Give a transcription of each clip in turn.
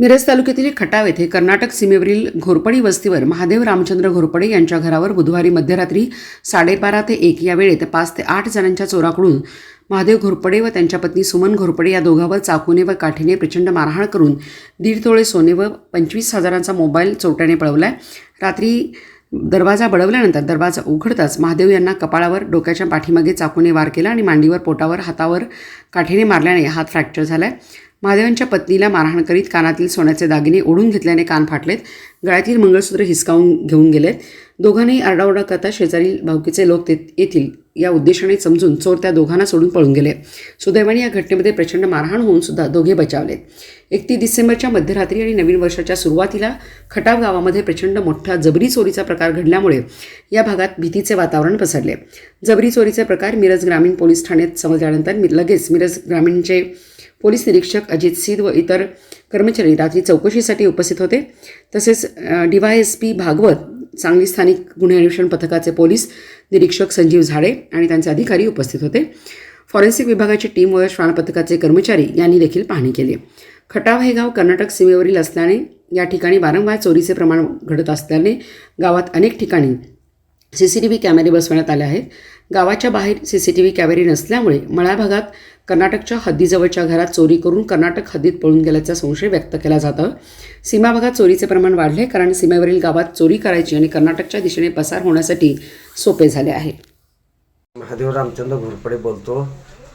मिरज तालुक्यातील खटाव येथे कर्नाटक सीमेवरील घोरपडी वस्तीवर महादेव रामचंद्र घोरपडे यांच्या घरावर बुधवारी मध्यरात्री साडेबारा ते एक या वेळेत पाच ते आठ जणांच्या चोराकडून महादेव घोरपडे व त्यांच्या पत्नी सुमन घोरपडे या दोघांवर चाकूने व काठीने प्रचंड मारहाण करून दीड तोळे सोने व पंचवीस हजारांचा मोबाईल चोरट्याने आहे रात्री दरवाजा बळवल्यानंतर दरवाजा उघडताच महादेव यांना कपाळावर डोक्याच्या पाठीमागे चाकूने वार केला आणि मांडीवर पोटावर हातावर काठीने मारल्याने हात फ्रॅक्चर झाला आहे महादेवांच्या पत्नीला मारहाण करीत कानातील सोन्याचे दागिने ओढून घेतल्याने कान फाटलेत. गळ्यातील मंगळसूत्र हिसकावून घेऊन गेलेत. दोघांनाही आरडाओरडा करता शेजारील भावकीचे लोक ते येतील या उद्देशाने समजून चोर त्या दोघांना सोडून पळून गेले. सुदैवाने या घटनेमध्ये प्रचंड मारहाण होऊन सुद्धा दोघे बचावलेत. एकतीस डिसेंबरच्या मध्यरात्री आणि नवीन वर्षाच्या सुरुवातीला खटाव गावामध्ये प्रचंड मोठा जबरी चोरीचा प्रकार घडल्यामुळे या भागात भीतीचे वातावरण पसरले. जबरी चोरीचे प्रकार मिरज ग्रामीण पोलीस ठाण्यात समजल्यानंतर मी- लगेच मिरज ग्रामीणचे पोलीस निरीक्षक अजित सिद व इतर कर्मचारी रात्री चौकशीसाठी उपस्थित होते. तसेच D Y S P Bhagwat Sangli स्थानिक गुन्हे अन्वेषण पथकाचे पोलीस निरीक्षक संजीव झाडे आणि त्यांचे अधिकारी उपस्थित होते. फॉरेन्सिक विभागाची टीम व श्वान पथकाचे कर्मचारी यांनी देखील पाहणी केली. खटाव हे गाव कर्नाटक सीमेवरील असल्याने या ठिकाणी वारंवार चोरीचे प्रमाण घडत असल्याने गावात अनेक ठिकाणी सी सी टी व्ही कॅमेरे बसवण्यात आले आहेत. गावाच्या बाहेर सी सी टी व्ही कॅमेरे नसल्यामुळे मळा भागात कर्नाटकच्या हद्दीजवळच्या घरात चोरी करून कर्नाटक हद्दीत पळून गेल्याचा संशय व्यक्त केला जातं. सीमा भागात चोरीचे प्रमाण वाढले कारण सीमेवरील गावात चोरी करायची आणि कर्नाटकच्या दिशेने पसार होण्यासाठी सोपे झाले आहे. महादेव रामचंद्र घोरपडे बोलतो.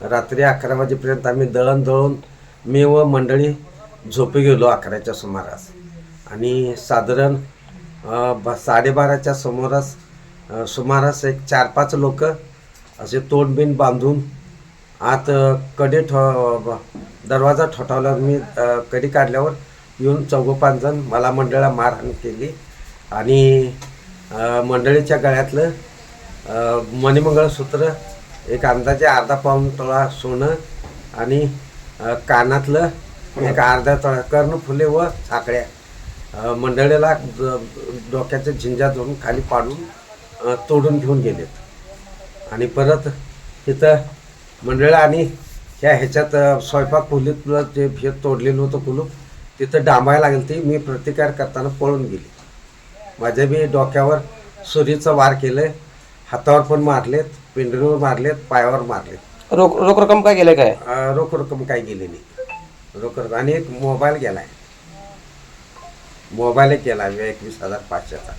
रात्री अकरा वाजेपर्यंत आम्ही दळण दळून मी व मंडळी झोपे गेलो अकराच्या सुमारास. आणि साधारण साडेबाराच्या सुमारास सुमारास एक चार पाच लोक असे तोंडबिन बांधून आत कडे ठो दरवाजा ठोठावल्यावर मी कडी काढल्यावर येऊन चौघं पाच जण मला मंडळाला मारहाण केली. आणि मंडळीच्या गळ्यातलं मणिमंगळसूत्र एक अंदाजे अर्धा पाऊन तोळा सोनं आणि कानातलं एक अर्धा तोळा कर्णफुले व साखळ्या मंडळीला डोक्याच्या झिंजा धरून खाली पाडून तोडून घेऊन गेलेत. आणि परत तिथं मंडळ आणि ह्या ह्याच्यात स्वयंपाक खोलीतलं जे हे तोडलेलं होतं कुलूप तिथं डांबायला लागेल ती मी प्रतिकार करताना पळून गेली. माझ्या बी डोक्यावर सुरीचं वार केलं हातावर पण मारलेत पिंडरीवर मारलेत पायावर मारलेत. रोख रोख रक्कम काय गेले काय? रोख रक्कम काही गेली नाही. रोख रक्कम आणि एक मोबाईल गेलाय. मोबाईल एक गेला एकवीस हजार पाचशेचा.